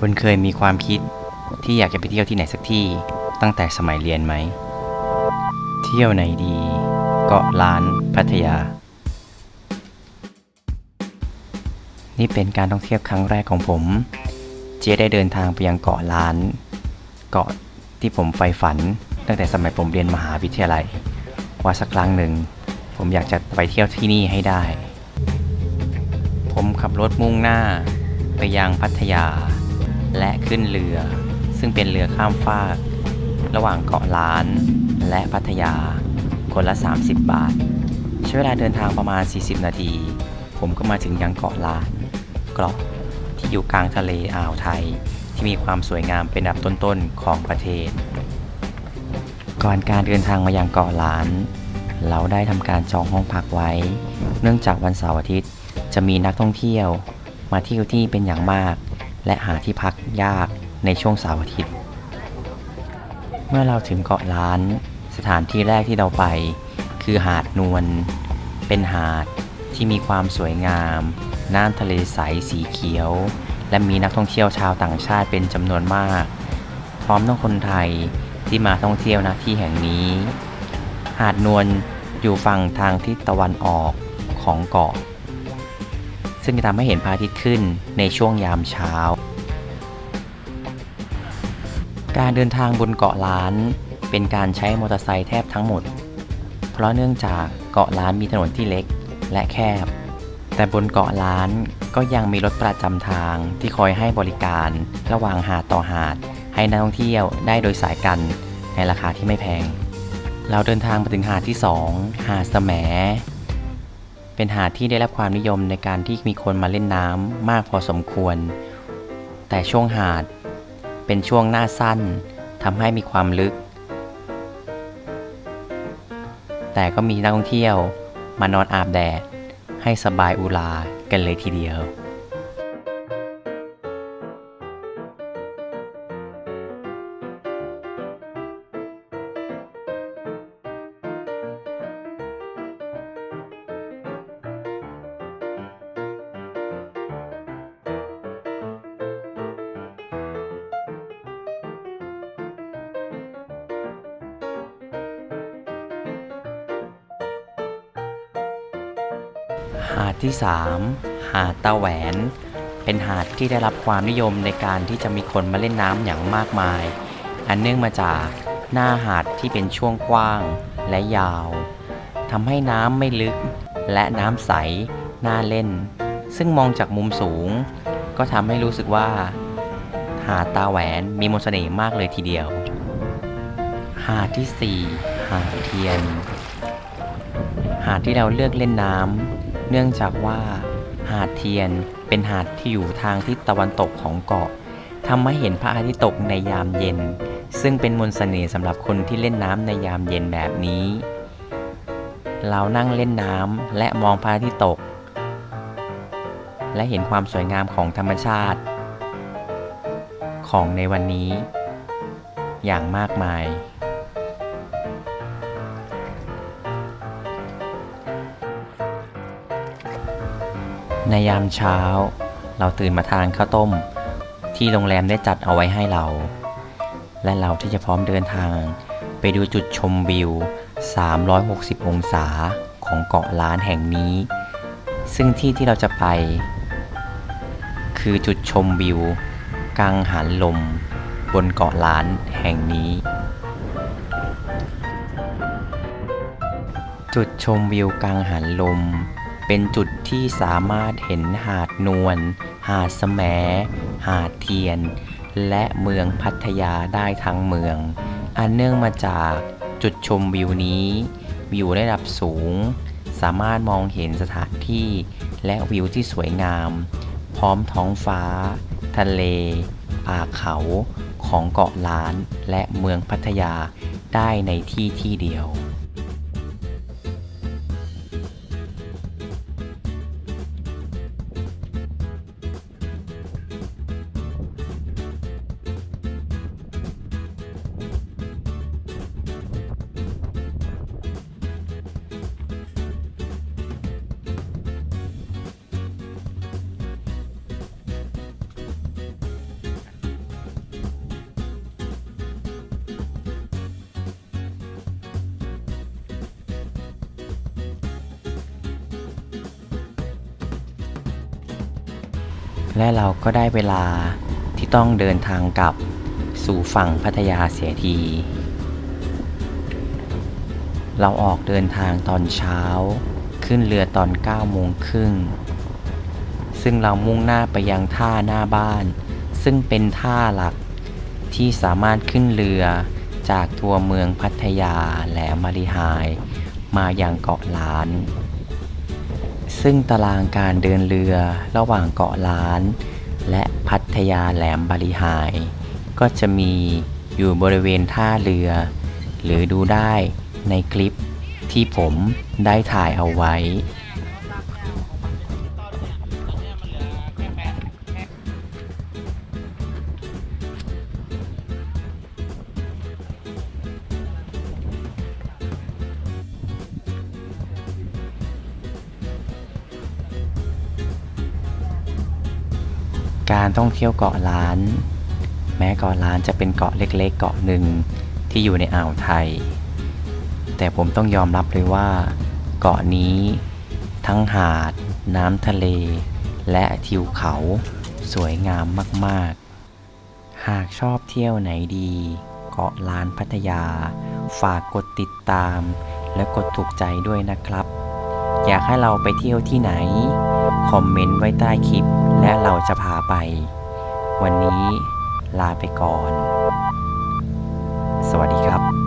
คุณเคยมีความคิดที่อยากจะไปเที่ยวที่ไหนสักที่ตั้งแต่สมัยเรียนไหม เที่ยวไหนดี เกาะล้านพัทยา นี่เป็นการท่องเที่ยวครั้งแรกของผม เจได้เดินทางไปยังเกาะล้าน เกาะที่ผมใฝ่ฝัน ตั้งแต่สมัยผมเรียนมหาวิทยาลัย ว่าสักครั้งหนึ่ง ผมอยากจะไปเที่ยวที่นี่ให้ได้ ผมขับรถมุ่งหน้าไปยังพัทยา และขึ้นเรือ ซึ่งเป็นเรือข้ามฟาก ระหว่างเกาะล้าน และพัทยา คนละ 30 บาท ใช้เวลาเดินทางประมาณ 40 นาที ผมก็มาถึงยังเกาะล้านเกาะที่อยู่กลางทะเลอ่าวไทย ที่มีความสวยงามเป็นอันดับต้นๆของประเทศ ก่อนการเดินทางมายังเกาะล้าน เราได้ทำการจองห้องพักไว้ เนื่องจากวันเสาร์อาทิตย์จะมีนักท่องเที่ยว มาเที่ยวที่เป็นอย่างมาก และหาที่พักยากในช่วงเสาร์อาทิตย์ เมื่อเราถึงเกาะล้าน สถานที่แรกที่เราไป คือหาดนวล เป็นหาดที่มีความสวยงาม น้ำทะเลใสสีเขียว และมีนักท่องเที่ยวชาวต่างชาติเป็นจำนวนมาก พร้อมทั้งคนไทยที่มาท่องเที่ยวณที่แห่งนี้ หาดนวลอยู่ฝั่งทางทิศตะวันออกของเกาะ ซึ่งจะทำให้เห็นพระอาทิตย์ขึ้นในช่วงยามเช้า การเดินทางบนเกาะล้าน เป็นการใช้มอเตอร์ไซค์แทบทั้งหมด เพราะเนื่องจากเกาะล้านมีถนนที่เล็กและแคบ แต่บนเกาะล้านก็ยังมีรถประจำทางที่คอยให้บริการระหว่างหาดต่อหาด ให้นักท่องเที่ยวได้โดยสายกันในราคาที่ไม่แพง เราเดินทางมาถึงหาดที่ 2 หาดแสม เป็นหาดที่ได้รับความนิยมในการที่มีคนมาเล่นน้ำมากพอสมควร แต่ช่วงหาดเป็นช่วงหน้าสั้นทำให้มีความลึก แต่ก็มีนักท่องเที่ยวมานอนอาบแดดให้สบายอุรากันเลยทีเดียว หาดที่ 3 หาดตาแหวน เป็นหาดที่ได้รับความนิยมในการที่จะมีคนมาเล่นน้ำอย่างมากมาย อันเนื่องมาจากหน้าหาดที่เป็นช่วงกว้างและยาวทำให้น้ำไม่ลึก และน้ำใสน่าเล่น ซึ่งมองจากมุมสูง ก็ทำให้รู้สึกว่า หาดตาแหวนมีมนต์เสน่ห์มากเลยทีเดียว หาดที่ 4 หาดเทียน หาดที่เราเลือกเล่นน้ำ เนื่องจากว่า หาดเทียนเป็นหาดที่อยู่ทางทิศตะวันตกของเกาะทำให้เห็นพระอาทิตย์ตกในยามเย็น ซึ่งเป็นมนต์เสน่ห์สำหรับคนที่เล่นน้ำในยามเย็นแบบนี้ เรานั่งเล่นน้ำและมองพระอาทิตย์ตก และเห็นความสวยงามของธรรมชาติ ของในวันนี้ อย่างมากมาย ในยามเช้า เราตื่นมาทานข้าวต้ม ที่โรงแรมได้จัดเอาไว้ให้เรา และเราที่จะพร้อมเดินทาง ไปดูจุดชมวิว 360 องศาของเกาะล้านแห่งนี้ ซึ่งที่ที่เราจะไป คือจุดชมวิว กังหันลม บนเกาะล้านแห่งนี้ จุดชมวิวกังหันลม เป็นจุดที่สามารถเห็นหาดนวล หาดแสมหาดเทียน และเมืองพัทยาได้ทั้งเมือง อันเนื่องมาจากจุดชมวิวนี้วิวระดับสูง สามารถมองเห็นสถานที่และวิวที่สวยงาม พร้อมท้องฟ้า ทะเล ป่าเขาของเกาะล้านและเมืองพัทยาได้ในที่ที่เดียว และเราก็ได้เวลาที่ต้องเดินทางกลับสู่ฝั่งพัทยาเสียที เราออกเดินทางตอนเช้า ขึ้นเรือตอน9โมงครึ่ง ซึ่งเรามุ่งหน้าไปยังท่าหน้าบ้าน ซึ่งเป็นท่าหลักที่สามารถขึ้นเรือจากตัวเมืองพัทยาแหลมมาริหาย มาอย่างเกาะล้าน ซึ่งตารางการเดินเรือระหว่างเกาะล้าน และพัทยาแหลมบริหาย ก็จะมีอยู่บริเวณท่าเรือ หรือดูได้ในคลิปที่ผมได้ถ่ายเอาไว้ การท่องเที่ยวเกาะล้าน แม้เกาะล้านจะเป็นเกาะเล็กๆ เกาะหนึ่งที่อยู่ในอ่าวไทย แต่ผมต้องยอมรับเลยว่า เกาะนี้ทั้งหาด น้ำทะเล และทิวเขาสวยงามมากๆ หากชอบเที่ยวไหนดี เกาะล้านพัทยา ฝากกดติดตาม และกดถูกใจด้วยนะครับ อยากให้เราไปเที่ยวที่ไหน คอมเมนต์ไว้ใต้คลิป และเราจะพาไป วันนี้ลาไปก่อน สวัสดีครับ